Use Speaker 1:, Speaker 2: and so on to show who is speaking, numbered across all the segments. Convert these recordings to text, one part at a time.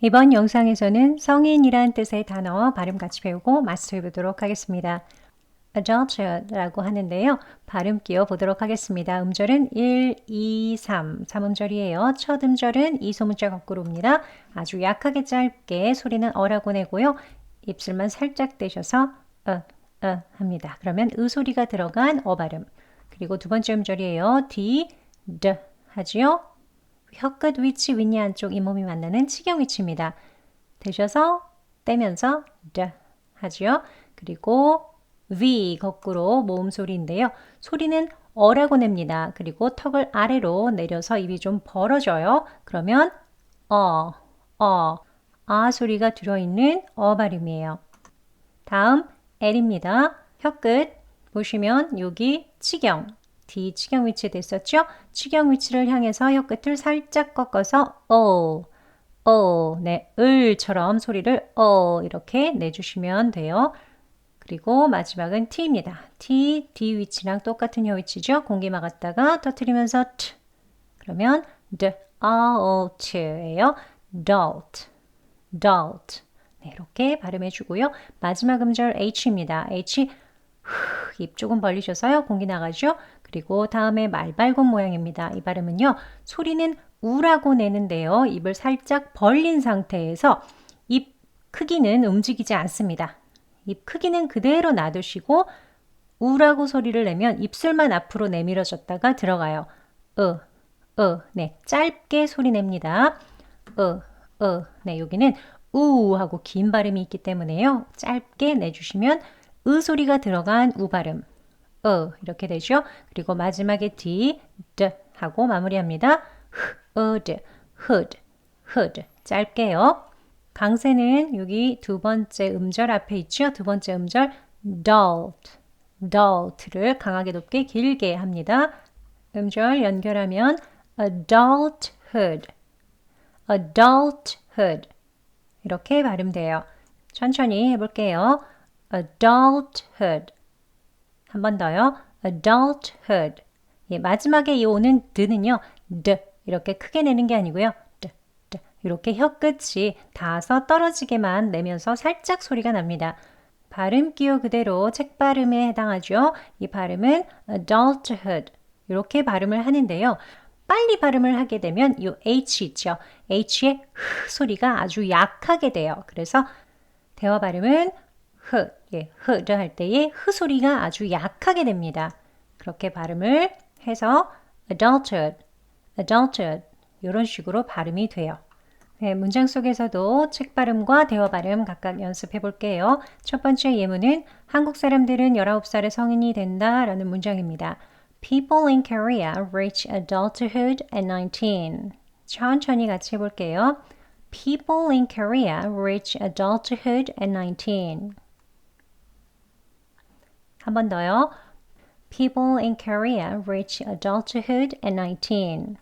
Speaker 1: 이번 영상에서는 성인이란 뜻의 단어 발음 같이 배우고 마스터해 보도록 하겠습니다. adult라고 하는데요. 발음 끼워 보도록 하겠습니다. 음절은 1, 2, 3, 3음절이에요. 첫 음절은 이 소문자 거꾸로입니다. 아주 약하게 짧게 소리는 어라고 내고요. 입술만 살짝 떼셔서 어, 어 합니다. 그러면 으 소리가 들어간 어 발음. 그리고 두 번째 음절이에요. D, D 하지요. 혀끝 위치 윗니 안쪽 잇몸이 만나는 치경 위치입니다. 되셔서 떼면서 드 하지요. 그리고 V 거꾸로 모음 소리인데요. 소리는 어라고 냅니다. 그리고 턱을 아래로 내려서 입이 좀 벌어져요. 그러면 어, 어, 아 소리가 들어있는 어 발음이에요. 다음 L입니다. 혀끝 보시면 여기 치경 D 치경 위치 됐었죠? 치경 위치를 향해서 혀 끝을 살짝 꺾어서 어, 어, 네, 을처럼 소리를 어 이렇게 내주시면 돼요. 그리고 마지막은 T입니다. T, D 위치랑 똑같은 혀 위치죠. 공기 막았다가 터트리면서 T. 그러면 D, Alt예요. Dalt, Dalt. 네, 이렇게 발음해 주고요. 마지막 음절 H입니다. H, 입 조금 벌리셔서요. 공기 나가죠. 그리고 다음에 말발굽 모양입니다. 이 발음은요. 소리는 우라고 내는데요. 입을 살짝 벌린 상태에서 입 크기는 움직이지 않습니다. 입 크기는 그대로 놔두시고 우라고 소리를 내면 입술만 앞으로 내밀어졌다가 들어가요. 으, 으, 네, 짧게 소리 냅니다. 으, 으, 네, 여기는 우 하고 긴 발음이 있기 때문에요. 짧게 내주시면 으 소리가 들어간 우 발음. 어 이렇게 되죠. 그리고 마지막에 d, d 하고 마무리합니다. hood, hood, hood 짧게요. 강세는 여기 두 번째 음절 앞에 있죠. 두 번째 음절 adult, adult를 강하게 높게 길게 합니다. 음절 연결하면 adulthood, adulthood 이렇게 발음돼요. 천천히 해볼게요. adulthood 한 번 더요. adulthood. 예, 마지막에 이 오는 드는요. 드 이렇게 크게 내는 게 아니고요. 드, 드 이렇게 혀끝이 닿아서 떨어지게만 내면서 살짝 소리가 납니다. 발음 기호 그대로 책 발음에 해당하죠. 이 발음은 adulthood 이렇게 발음을 하는데요. 빨리 발음을 하게 되면 이 H 있죠. H의 흐 소리가 아주 약하게 돼요. 그래서 대화 발음은 흐, 예, 흐를 할 때의 흐 소리가 아주 약하게 됩니다. 그렇게 발음을 해서 adulthood, adulthood 이런 식으로 발음이 돼요. 네, 문장 속에서도 책 발음과 대화 발음 각각 연습해 볼게요. 첫 번째 예문은 한국 사람들은 19살의 성인이 된다 라는 문장입니다. People in Korea reach adulthood at 19. 천천히 같이 해볼게요. People in Korea reach adulthood at 19. 한 번 더요. People in Korea reach adulthood at 19.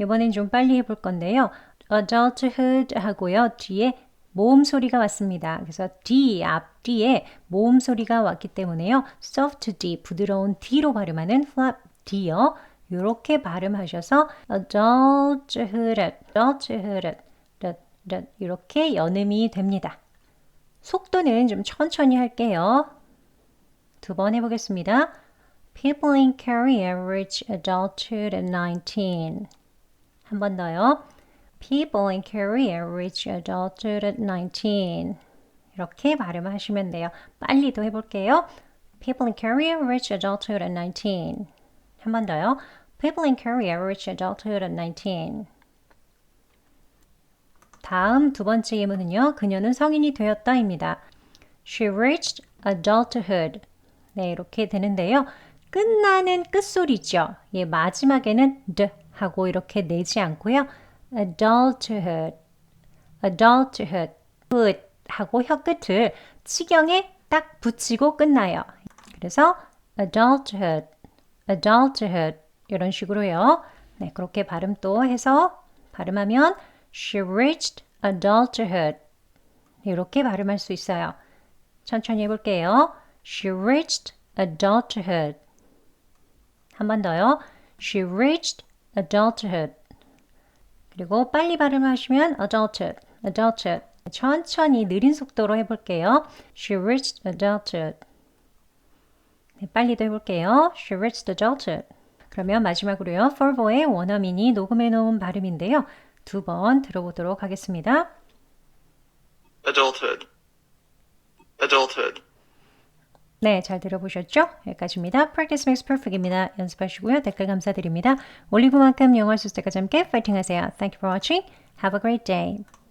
Speaker 1: 이번엔 좀 빨리 해볼 건데요. adulthood 하고요. 뒤에 모음 소리가 왔습니다. 그래서 D 앞뒤에 모음 소리가 왔기 때문에요. soft D 부드러운 D로 발음하는 flap D요. 이렇게 발음하셔서 adulthood, adulthood 이렇게 연음이 됩니다. 속도는 좀 천천히 할게요. 두 번 해보겠습니다. People in Korea reach adulthood at 19. 한 번 더요. People in Korea reach adulthood at 19. 이렇게 발음하시면 돼요. 빨리 또 해볼게요. People in Korea reach adulthood at 19. 한 번 더요. People in Korea reach adulthood at 19. 다음 두 번째 예문은요. 그녀는 성인이 되었다입니다. She reached adulthood. 네, 이렇게 되는데요. 끝나는 끝소리죠. 예, 마지막에는 d 하고 이렇게 내지 않고요. adulthood, adulthood, hood 하고 혀 끝을 치경에 딱 붙이고 끝나요. 그래서 adulthood, adulthood 이런 식으로요. 네, 그렇게 발음 또 해서 발음하면 She reached adulthood. 이렇게 발음할 수 있어요. 천천히 해볼게요. She reached adulthood. 한 번 더요. She reached adulthood. 그리고 빨리 발음하시면 adulthood, adulthood. 천천히 느린 속도로 해볼게요. She reached adulthood. 네, 빨리도 해볼게요. She reached adulthood. 그러면 마지막으로요. Forvo의 원어민이 녹음해 놓은 발음인데요. 두 번 들어보도록 하겠습니다.
Speaker 2: adulthood, adulthood,
Speaker 1: 네, 잘 들어보셨죠? 여기까지입니다. Practice makes perfect입니다. 연습하시고요. 댓글 감사드립니다. 올리브만큼 영어 때까지 함께 파이팅 하세요. Thank you for watching. Have a great day.